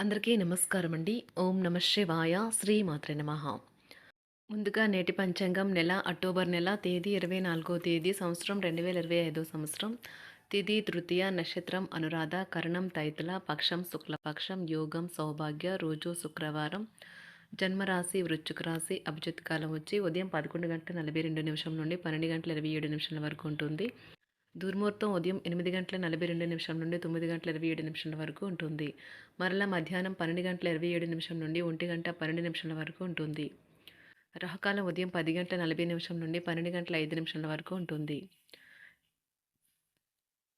అందరికీ నమస్కారం అండి ఓం నమ శివాయ. శ్రీ మాత్ర నమ. ముందుగా నేటి పంచాంగం నెల అక్టోబర్ నెల తేదీ ఇరవై నాలుగో తేదీ సంవత్సరం రెండు వేల ఇరవై ఐదో సంవత్సరం. తిథి తృతీయ నక్షత్రం అనురాధ కరణం తైతుల పక్షం శుక్లపక్షం యోగం సౌభాగ్య రోజు శుక్రవారం. జన్మరాశి వృశ్చిక రాశి అభిజిత్ కాలం వచ్చి ఉదయం పదకొండు గంటల నలభై రెండు నిమిషం నుండి పన్నెండు గంటల ఇరవై ఏడు నిమిషాల వరకు ఉంటుంది. దుర్ముహూర్తం ఉదయం ఎనిమిది గంటల నలభై రెండు నిమిషం నుండి తొమ్మిది గంటల ఇరవై ఏడు నిమిషాల వరకు ఉంటుంది. మరలా మధ్యాహ్నం పన్నెండు గంటల ఇరవై ఏడు నిమిషం నుండి ఒంటి గంట పన్నెండు నిమిషాల వరకు ఉంటుంది. రహకాలం ఉదయం పది గంటల నలభై నిమిషం నుండి పన్నెండు గంటల ఐదు నిమిషాల వరకు ఉంటుంది.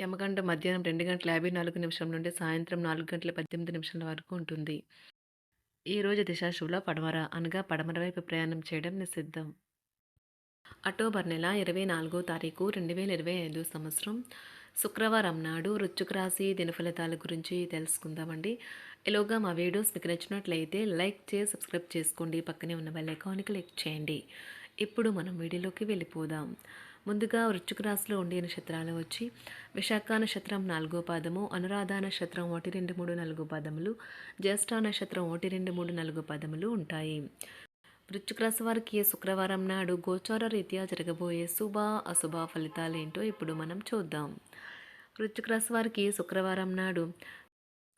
యమగంట మధ్యాహ్నం రెండు గంటల యాభై నాలుగు నిమిషం నుండి సాయంత్రం నాలుగు గంటల పద్దెనిమిది నిమిషాల వరకు ఉంటుంది. ఈరోజు దిశాశువులో పడమర అనగా పడమర వైపు ప్రయాణం చేయడం నిషిద్ధం. అక్టోబర్ నెల ఇరవై నాలుగో తారీఖు రెండు వేల ఇరవై ఐదు సంవత్సరం. శుక్రవారం నాడు రుచుకు రాశి దినఫలితాల గురించి తెలుసుకుందామండి. ఎలోగా మా వీడియోస్ మీకు నచ్చినట్లయితే లైక్ చేసి సబ్స్క్రైబ్ చేసుకోండి. పక్కనే ఉన్న బెల్ ఐకాన్కి క్లిక్ చేయండి. ఇప్పుడు మనం వీడియోలోకి వెళ్ళిపోదాం. ముందుగా వృశ్చిక రాశిలో ఉండే నక్షత్రాలు వచ్చి విశాఖ నక్షత్రం నాలుగో పాదము అనురాధ నక్షత్రం ఒకటి రెండు మూడు నాలుగు పాదములు జ్యేష్ఠ నక్షత్రం ఒకటి రెండు మూడు నాలుగు పదములు ఉంటాయి. వృశ్చిక రాశి వారికి శుక్రవారం నాడు గోచార రీత్యా జరగబోయే శుభ అశుభ ఫలితాలు ఏంటో ఇప్పుడు మనం చూద్దాం. వృశ్చిక రాశి వారికి శుక్రవారం నాడు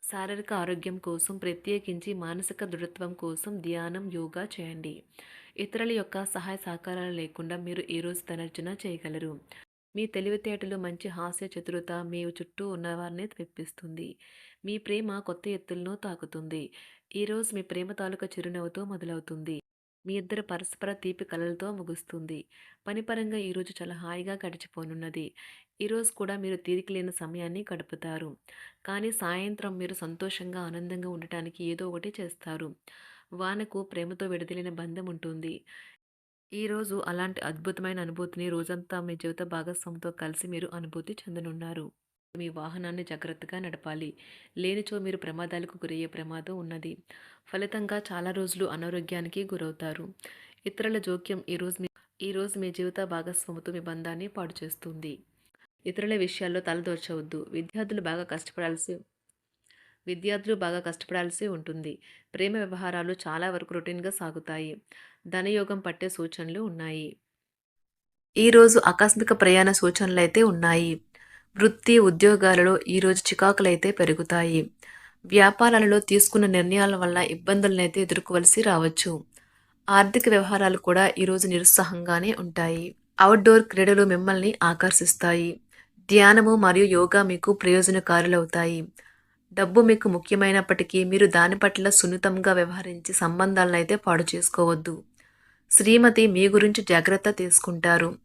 శారీరక ఆరోగ్యం కోసం ప్రత్యేకించి మానసిక దృఢత్వం కోసం ధ్యానం యోగా చేయండి. ఇతరుల యొక్క సహాయ సహకారాలు లేకుండా మీరు ఈరోజు తనర్జన చేయగలరు. మీ తెలివితేటలు మంచి హాస్య చతురత మీ చుట్టూ ఉన్నవారిని తెప్పిస్తుంది. మీ ప్రేమ కొత్త ఎత్తులను తాకుతుంది. ఈరోజు మీ ప్రేమ తాలూకా చిరునవ్వుతో మొదలవుతుంది. మీ ఇద్దరు పరస్పర తీపి కలలతో ముగుస్తుంది. పనిపరంగా ఈరోజు చాలా హాయిగా గడిచిపోనున్నది. ఈరోజు కూడా మీరు తీరిక లేని సమయాన్ని గడుపుతారు. కానీ సాయంత్రం మీరు సంతోషంగా ఆనందంగా ఉండటానికి ఏదో ఒకటి చేస్తారు. వానకు ప్రేమతో విడదలిన బంధం ఉంటుంది. ఈరోజు అలాంటి అద్భుతమైన అనుభూతిని రోజంతా మీ జీవిత భాగస్వామితో కలిసి మీరు అనుభూతి చెందనున్నారు. మీ వాహనాన్ని జాగ్రత్తగా నడపాలి. లేనిచో మీరు ప్రమాదాలకు గురయ్యే ప్రమాదం ఉన్నది. ఫలితంగా చాలా రోజులు అనారోగ్యానికి గురవుతారు. ఇతరుల జోక్యం ఈరోజు మీ ఈరోజు మీ జీవిత భాగస్వామితో మీ బంధాన్ని పాడు చేస్తుంది. ఇతరుల విషయాల్లో తలదోర్చవద్దు. విద్యార్థులు బాగా కష్టపడాల్సి విద్యార్థులు బాగా కష్టపడాల్సి ఉంటుంది. ప్రేమ వ్యవహారాలు చాలా వరకు రొటీన్గా సాగుతాయి. ధనయోగం పట్టే సూచనలు ఉన్నాయి. ఈరోజు ఆకస్మిక ప్రయాణ సూచనలు అయితే ఉన్నాయి. వృత్తి ఉద్యోగాలలో ఈరోజు చికాకులైతే పెరుగుతాయి. వ్యాపారాలలో తీసుకున్న నిర్ణయాల వల్ల ఇబ్బందులనైతే ఎదుర్కోవలసి రావచ్చు. ఆర్థిక వ్యవహారాలు కూడా ఈరోజు నిరుత్సాహంగానే ఉంటాయి. అవుట్డోర్ క్రీడలు మిమ్మల్ని ఆకర్షిస్తాయి. ధ్యానము మరియు యోగా మీకు ప్రయోజనకారులవుతాయి. డబ్బు మీకు ముఖ్యమైనప్పటికీ మీరు దాని పట్ల సున్నితంగా వ్యవహరించి సంబంధాలను అయితే పాడు చేసుకోవద్దు. శ్రీమతి మీ గురించి జాగ్రత్త తీసుకుంటారు.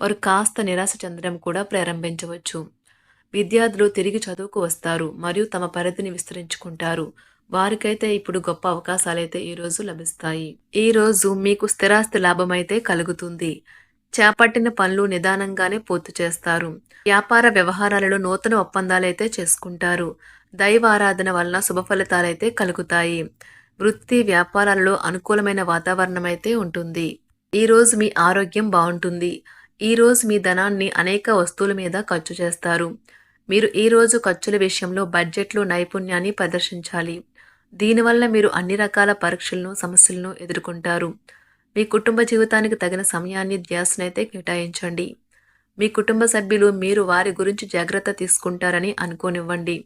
వారు కాస్త నిరాశ చెందడం కూడా ప్రారంభించవచ్చు. విద్యార్థులు తిరిగి చదువుకు వస్తారు మరియు తమ పరిధిని విస్తరించుకుంటారు. వారికైతే ఇప్పుడు గొప్ప అవకాశాలైతే ఈరోజు లభిస్తాయి. ఈరోజు మీకు స్థిరాస్తి లాభం అయితే కలుగుతుంది. చేపట్టిన పనులు నిదానంగానే పూర్తి చేస్తారు. వ్యాపార వ్యవహారాలలో నూతన ఒప్పందాలైతే చేసుకుంటారు. దైవ ఆరాధన వలన శుభ ఫలితాలైతే కలుగుతాయి. వృత్తి వ్యాపారాలలో అనుకూలమైన వాతావరణం అయితే ఉంటుంది ఈరోజు మీ ఆరోగ్యం బాగుంటుంది. ఈరోజు మీ ధనాన్ని అనేక వస్తువుల మీద ఖర్చు చేస్తారు. మీరు ఈరోజు ఖర్చుల విషయంలో బడ్జెట్లో నైపుణ్యాన్ని ప్రదర్శించాలి. దీనివల్ల మీరు అన్ని రకాల పరీక్షలను సమస్యలను ఎదుర్కొంటారు. మీ కుటుంబ జీవితానికి తగిన సమయాన్ని ధ్యాసనైతే కేటాయించండి. మీ కుటుంబ సభ్యులు మీరు వారి గురించి జాగ్రత్త తీసుకుంటారని అనుకోనివ్వండి.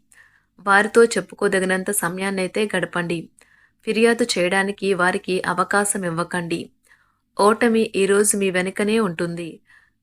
వారితో చెప్పుకోదగినంత సమయాన్నైతే గడపండి. ఫిర్యాదు చేయడానికి వారికి అవకాశం ఇవ్వకండి. ఓటమి ఈరోజు మీ వెనుకనే ఉంటుంది.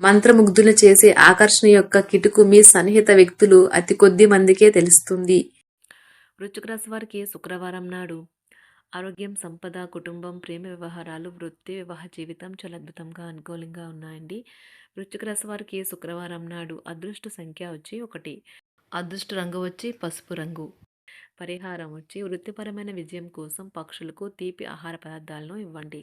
మంత్రముగ్ధులు చేసే ఆకర్షణ యొక్క కిటుకు మీ సన్నిహిత వ్యక్తులు అతి కొద్ది మందికే తెలుస్తుంది. వృశ్చిక రాశి వారికి శుక్రవారం నాడు ఆరోగ్యం సంపద కుటుంబం ప్రేమ వ్యవహారాలు వృత్తి వివాహ జీవితం చాలా అద్భుతంగా అనుకూలంగా ఉన్నాయండి. వృశ్చిక రాశి వారికి శుక్రవారం నాడు అదృష్ట సంఖ్య వచ్చి ఒకటి. అదృష్ట రంగు వచ్చి పసుపు రంగు. పరిహారం వచ్చి వృత్తిపరమైన విజయం కోసం పక్షులకు తీపి ఆహార పదార్థాలను ఇవ్వండి.